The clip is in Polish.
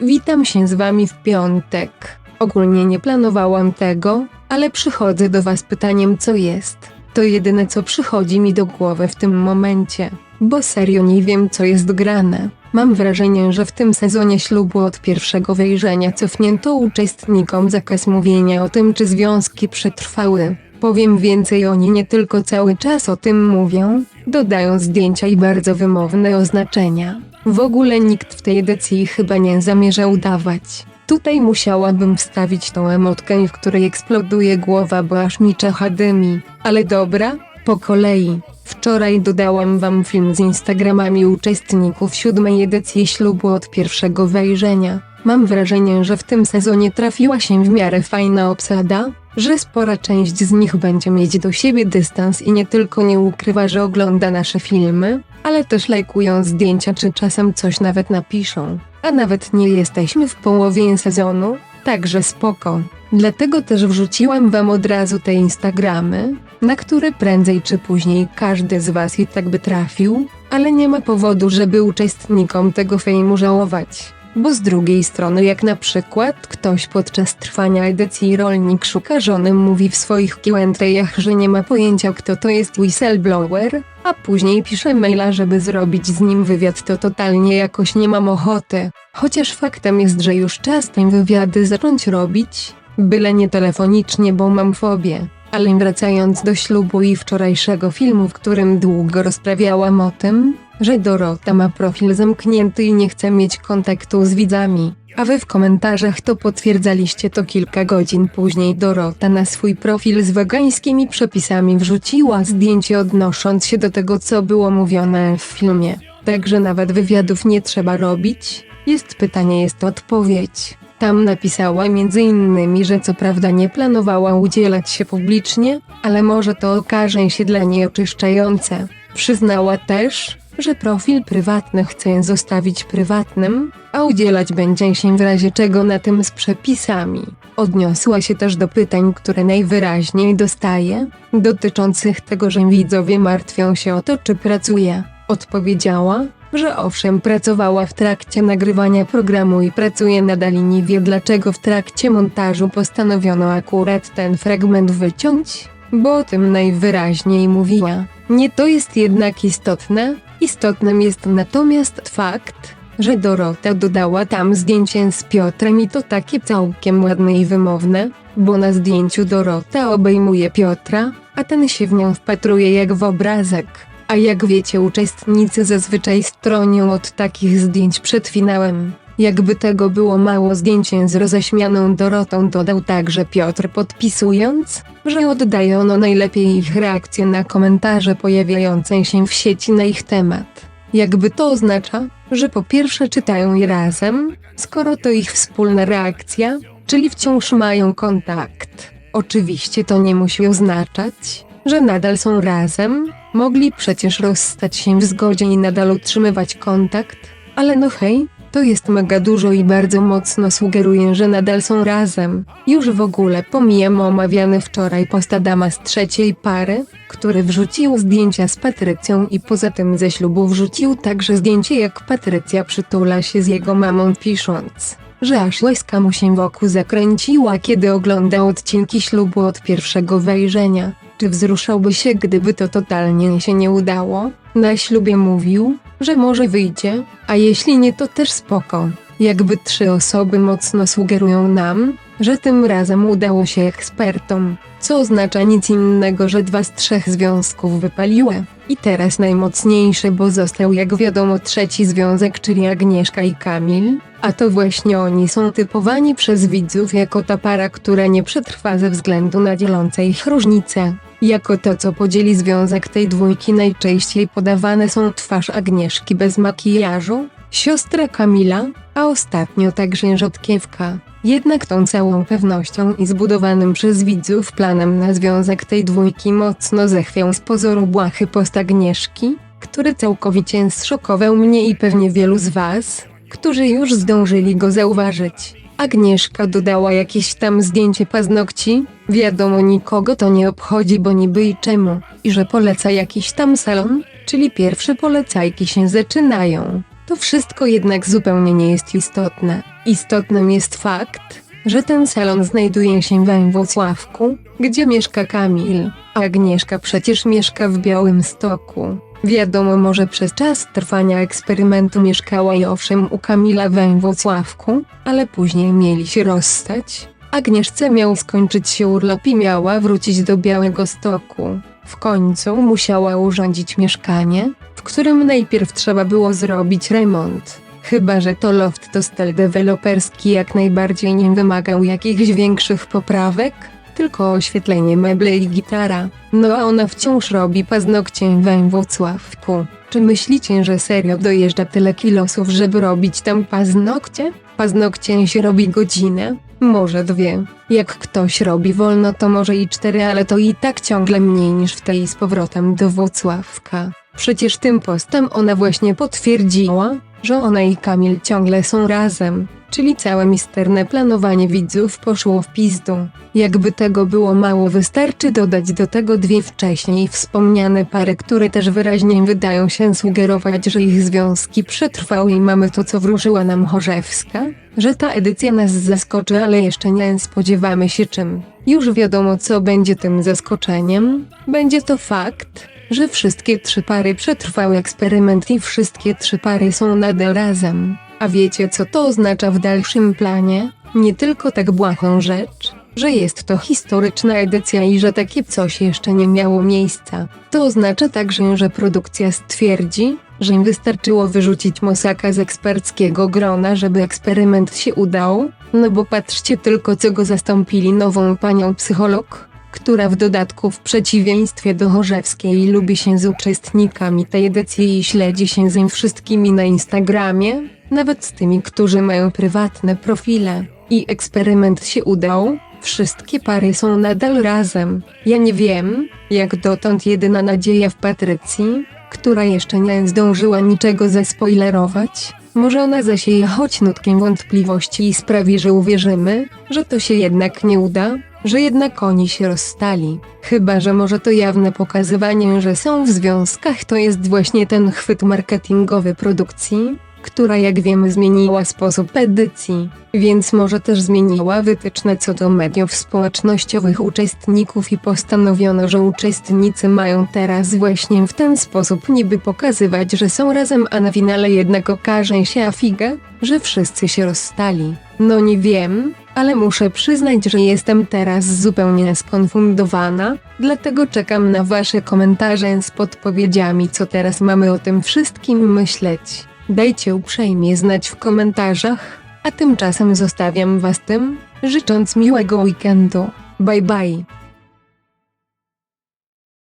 Witam się z wami w piątek. Ogólnie nie planowałam tego, ale przychodzę do was pytaniem co jest. To jedyne co przychodzi mi do głowy w tym momencie, bo serio nie wiem co jest grane. Mam wrażenie, że w tym sezonie ślubu od pierwszego wejrzenia cofnięto uczestnikom zakaz mówienia o tym czy związki przetrwały. Powiem więcej oni nie tylko cały czas o tym mówią, dodają zdjęcia i bardzo wymowne oznaczenia. W ogóle nikt w tej edycji chyba nie zamierzał dawać. Tutaj musiałabym wstawić tą emotkę, w której eksploduje głowa, bo aż mi czecha dymi. Ale dobra, po kolei. Wczoraj dodałam wam film z Instagramami uczestników siódmej edycji ślubu od pierwszego wejrzenia. Mam wrażenie, że w tym sezonie trafiła się w miarę fajna obsada, że spora część z nich będzie mieć do siebie dystans i nie tylko nie ukrywa, że ogląda nasze filmy, ale też lajkują zdjęcia czy czasem coś nawet napiszą. A nawet nie jesteśmy w połowie sezonu, także spoko. Dlatego też wrzuciłam wam od razu te Instagramy, na które prędzej czy później każdy z was i tak by trafił, ale nie ma powodu, żeby uczestnikom tego fejmu żałować. Bo z drugiej strony, jak na przykład ktoś podczas trwania edycji rolnik szuka żony mówi w swoich Q&A'ach, że nie ma pojęcia kto to jest whistleblower, a później pisze maila, żeby zrobić z nim wywiad, to totalnie jakoś nie mam ochoty. Chociaż faktem jest, że już czas te wywiady zacząć robić, byle nie telefonicznie, bo mam fobię. Ale wracając do ślubu i wczorajszego filmu, w którym długo rozprawiałam o tym, że Dorota ma profil zamknięty i nie chce mieć kontaktu z widzami. A wy w komentarzach to potwierdzaliście to kilka godzin później Dorota na swój profil z wegańskimi przepisami wrzuciła zdjęcie odnosząc się do tego co było mówione w filmie. Także nawet wywiadów nie trzeba robić. Jest pytanie, jest odpowiedź. Tam napisała innymi, że co prawda nie planowała udzielać się publicznie, ale może to okaże się dla niej oczyszczające. Przyznała też, że profil prywatny chce zostawić prywatnym, a udzielać będzie się w razie czego na tym z przepisami. Odniosła się też do pytań, które najwyraźniej dostaje, dotyczących tego, że widzowie martwią się o to, czy pracuje. Odpowiedziała, że owszem pracowała w trakcie nagrywania programu i pracuje nadal i nie wie dlaczego w trakcie montażu postanowiono akurat ten fragment wyciąć, bo o tym najwyraźniej mówiła. Nie to jest jednak istotne, istotnym jest natomiast fakt, że Dorota dodała tam zdjęcie z Piotrem i to takie całkiem ładne i wymowne, bo na zdjęciu Dorota obejmuje Piotra, a ten się w nią wpatruje jak w obrazek. A jak wiecie, uczestnicy zazwyczaj stronią od takich zdjęć przed finałem. Jakby tego było mało, zdjęcie z roześmianą Dorotą dodał także Piotr, podpisując, że oddaje ono najlepiej ich reakcje na komentarze pojawiające się w sieci na ich temat. Jakby to oznacza, że po pierwsze czytają je razem, skoro to ich wspólna reakcja, czyli wciąż mają kontakt. Oczywiście to nie musi oznaczać, że nadal są razem, mogli przecież rozstać się w zgodzie i nadal utrzymywać kontakt, ale no hej, to jest mega dużo i bardzo mocno sugeruje, że nadal są razem. Już w ogóle pomijam omawiany wczoraj post Adama z trzeciej pary, który wrzucił zdjęcia z Patrycją i poza tym ze ślubu wrzucił także zdjęcie jak Patrycja przytula się z jego mamą pisząc, że aż łezka mu się wokół zakręciła kiedy ogląda odcinki ślubu od pierwszego wejrzenia. Czy wzruszałby się gdyby to totalnie się nie udało? Na ślubie mówił, że może wyjdzie, a jeśli nie to też spoko. Jakby trzy osoby mocno sugerują nam, że tym razem udało się ekspertom, co oznacza nic innego, że dwa z trzech związków wypaliły. I teraz najmocniejszy, bo został jak wiadomo trzeci związek, czyli Agnieszka i Kamil, a to właśnie oni są typowani przez widzów jako ta para, która nie przetrwa ze względu na dzielące ich różnice. Jako to, co podzieli związek tej dwójki najczęściej podawane są twarz Agnieszki bez makijażu, siostra Kamila, a ostatnio także rzodkiewka. Jednak tą całą pewnością i zbudowanym przez widzów planem na związek tej dwójki mocno zechwiał z pozoru błahy post Agnieszki, który całkowicie zszokował mnie i pewnie wielu z was, którzy już zdążyli go zauważyć. Agnieszka dodała jakieś tam zdjęcie paznokci, wiadomo nikogo to nie obchodzi bo niby i czemu, i że poleca jakiś tam salon, czyli pierwsze polecajki się zaczynają. To wszystko jednak zupełnie nie jest istotne. Istotnym jest fakt, że ten salon znajduje się we Włocławku, gdzie mieszka Kamil, a Agnieszka przecież mieszka w Białymstoku. Wiadomo może przez czas trwania eksperymentu mieszkała i owszem u Kamila we Włocławku, ale później mieli się rozstać. Agnieszce miał skończyć się urlop i miała wrócić do Białego Stoku. W końcu musiała urządzić mieszkanie, w którym najpierw trzeba było zrobić remont. Chyba, że to loft to styl deweloperski jak najbardziej nie wymagał jakichś większych poprawek, tylko oświetlenie meble i gitara. No a ona wciąż robi paznokcie we Włocławku. Czy myślicie, że serio dojeżdża tyle kilosów, żeby robić tam paznokcie? Paznokcie się robi godzinę, może dwie. Jak ktoś robi wolno to może i cztery, ale to i tak ciągle mniej niż w tej z powrotem do Włocławka. Przecież tym postem ona właśnie potwierdziła, że ona i Kamil ciągle są razem, czyli całe misterne planowanie widzów poszło w pizdu. Jakby tego było mało wystarczy dodać do tego dwie wcześniej wspomniane pary, które też wyraźnie wydają się sugerować, że ich związki przetrwały i mamy to co wróżyła nam Chorzewska, że ta edycja nas zaskoczy, ale jeszcze nie spodziewamy się czym. Już wiadomo co będzie tym zaskoczeniem, będzie to fakt, że wszystkie trzy pary przetrwały eksperyment i wszystkie trzy pary są nadal razem. A wiecie co to oznacza w dalszym planie? Nie tylko tak błahą rzecz, że jest to historyczna edycja i że takie coś jeszcze nie miało miejsca. To oznacza także, że produkcja stwierdzi, że im wystarczyło wyrzucić Mosaka z eksperckiego grona, żeby eksperyment się udał, no bo patrzcie tylko co go zastąpili nową panią psycholog, która w dodatku w przeciwieństwie do Chorzewskiej lubi się z uczestnikami tej edycji i śledzi się z nim wszystkimi na Instagramie, nawet z tymi, którzy mają prywatne profile. I eksperyment się udał, wszystkie pary są nadal razem. Ja nie wiem, jak dotąd jedyna nadzieja w Patrycji, która jeszcze nie zdążyła niczego zaspoilerować, może ona zasieje choć nutkiem wątpliwości i sprawi, że uwierzymy, że to się jednak nie uda, że jednak oni się rozstali. Chyba, że może to jawne pokazywanie, że są w związkach to jest właśnie ten chwyt marketingowy produkcji, która jak wiemy zmieniła sposób edycji, więc może też zmieniła wytyczne co do mediów społecznościowych uczestników i postanowiono, że uczestnicy mają teraz właśnie w ten sposób niby pokazywać, że są razem, a na finale jednak okaże się afiga, że wszyscy się rozstali. No nie wiem, ale muszę przyznać, że jestem teraz zupełnie skonfundowana, dlatego czekam na wasze komentarze z podpowiedziami co teraz mamy o tym wszystkim myśleć. Dajcie uprzejmie znać w komentarzach, a tymczasem zostawiam was tym, życząc miłego weekendu. Bye bye.